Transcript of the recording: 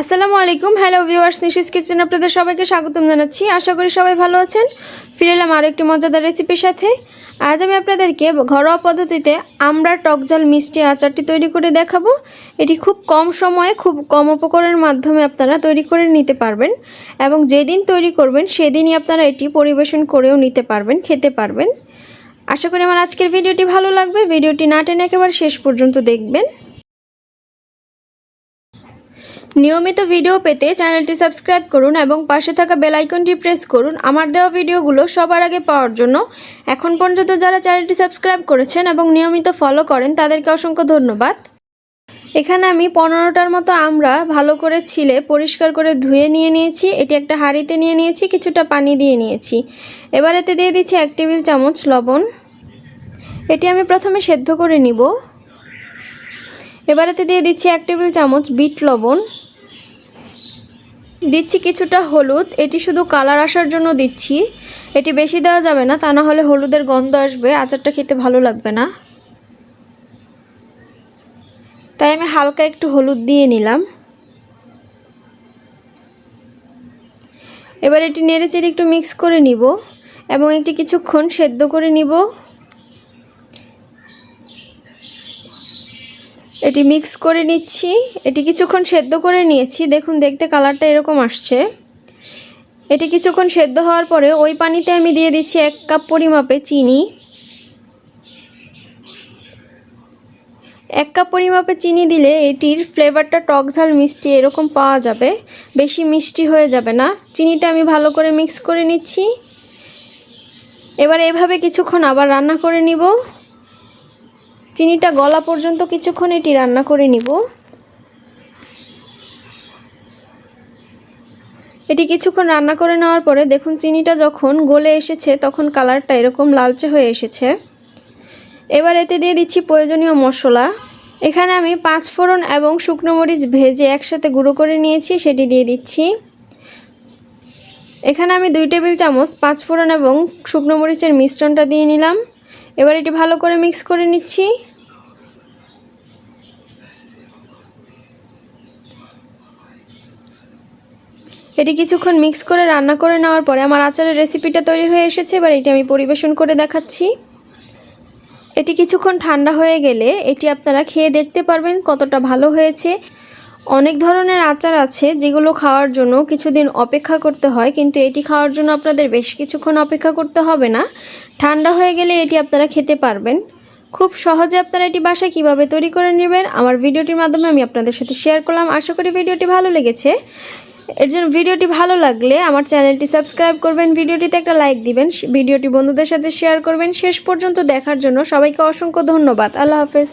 আসসালামু আলাইকুম। Hello viewers Nishi's kitchen আপনাদের সবাইকে স্বাগতম জানাচ্ছি। আশা করি সবাই ভালো আছেন। ফিরে এলাম আরও একটি মজাদার রেসিপির সাথে। আজ আমি আপনাদেরকে ঘরোয়া পদ্ধতিতে আমরা টকজাল মিষ্টি আচারটি তৈরি করে দেখাবো। এটি খুব কম সময়ে, খুব কম উপকরণের মাধ্যমে আপনারা তৈরি করে নিতে পারবেন এবং যেদিন তৈরি করবেন, সেদিনই আপনারা এটি পরিবেশন করেও নিতে পারবেন, খেতে পারবেন। আশা করি আমার আজকের ভিডিওটি ভালো লাগবে। ভিডিওটি না টেনে একেবারে শেষ পর্যন্ত দেখবেন। নিয়মিত ভিডিও পেতে চ্যানেলটি সাবস্ক্রাইব করুন এবং পাশে থাকা বেল আইকনটি প্রেস করুন। আমার দেওয়া ভিডিওগুলো সবার আগে পাওয়ার জন্য এখন পর্যন্ত যারা চ্যানেলটি সাবস্ক্রাইব করেছেন এবং নিয়মিত ফলো করেন, তাদেরকে অসংখ্য ধন্যবাদ। এখানে আমি পনেরোটার মতো আমরা ভালো করে ছিলে পরিষ্কার করে ধুয়ে নিয়ে নিয়েছি, এটি একটা হাঁড়িতে নিয়ে নিয়েছি, কিছুটা পানি দিয়ে নিয়েছি। এবার এতে দিয়ে দিচ্ছি এক টেবিল চামচ লবণ। এটি আমি প্রথমে সেদ্ধ করে নিব। এবার এতে দিয়ে দিচ্ছি এক টেবিল চামচ বিট লবণ। দিচ্ছি কিছুটা হলুদ। এটি শুধু কালার আসার জন্য দিচ্ছি। এটি বেশি দেওয়া যাবে না, তা না হলে হলুদের গন্ধ আসবে। আচারটা খেতে ভালো লাগবে না। তাই আমি হালকা একটু হলুদ দিয়ে নিলাম। এবার এটি নেড়ে চেড়ে একটু মিক্স করে নিব এবং একটি কিছুক্ষণ সেদ্ধ করে নিব। এটি মিক্স করে নিচ্ছি। এটি কিছুক্ষণ সেদ্ধ করে নিয়েছি। দেখুন, দেখতে কালারটা এরকম আসছে। এটি কিছুক্ষণ সেদ্ধ হওয়ার পরে ওই পানিতে আমি দিয়ে দিচ্ছি এক কাপ পরিমাপে চিনি। এক কাপ পরিমাপে চিনি দিলে এটির ফ্লেভারটা টক ঝাল, মিষ্টি এরকম পাওয়া যাবে। বেশি মিষ্টি হয়ে যাবে না। চিনিটা আমি ভালো করে মিক্স করে নিচ্ছি। এবার এভাবে কিছুক্ষণ আবার রান্না করে নিব। চিনিটা গলা পর্যন্ত কিছুক্ষণ এটি রান্না করে নিব। এটি কিছুক্ষণ রান্না করে নেওয়ার পরে দেখুন চিনিটা যখন গলে এসেছে তখন কালারটা এরকম লালচে হয়ে এসেছে। এবার এতে দিয়ে দিচ্ছি প্রয়োজনীয় মশলা। এখানে আমি পাঁচ ফোড়ন এবং শুকনো মরিচ ভেজে একসাথে গুঁড়ো করে নিয়েছি, সেটি দিয়ে দিচ্ছি। এখানে আমি দুই টেবিল চামচ পাঁচ ফোড়ন এবং শুকনো মরিচের মিশ্রণটা দিয়ে নিলাম। এবার এটি ভালো করে মিক্স করে নিচ্ছি। এটি কিছুক্ষণ মিক্স করে রান্না করে নেওয়ার পরে আমার আচারের রেসিপিটা তৈরি হয়ে এসেছে, এবার এটি আমি পরিবেশন করে দেখাচ্ছি। এটি কিছুক্ষণ ঠান্ডা হয়ে গেলে এটি আপনারা খেয়ে দেখতে পারবেন কতটা ভালো হয়েছে। অনেক ধরনের আচার আছে যেগুলো খাওয়ার জন্য কিছুদিন অপেক্ষা করতে হয়, কিন্তু এটি খাওয়ার জন্য আপনাদের বেশ কিছুক্ষণ অপেক্ষা করতে হবে না। ঠান্ডা হয়ে গেলে এটি আপনারা খেতে পারবেন। খুব সহজে আপনারা এটি বাসায় কীভাবে তৈরি করে নেবেন, আমার ভিডিওটির মাধ্যমে আমি আপনাদের সাথে শেয়ার করলাম। আশা করি ভিডিওটি ভালো লেগেছে। এর জন্য ভিডিওটি ভালো লাগলে আমার চ্যানেলটি সাবস্ক্রাইব করবেন, ভিডিওটিতে একটা লাইক দিবেন, ভিডিওটি বন্ধুদের সাথে শেয়ার করবেন। শেষ পর্যন্ত দেখার জন্য সবাইকে অসংখ্য ধন্যবাদ। আল্লাহ হাফেজ।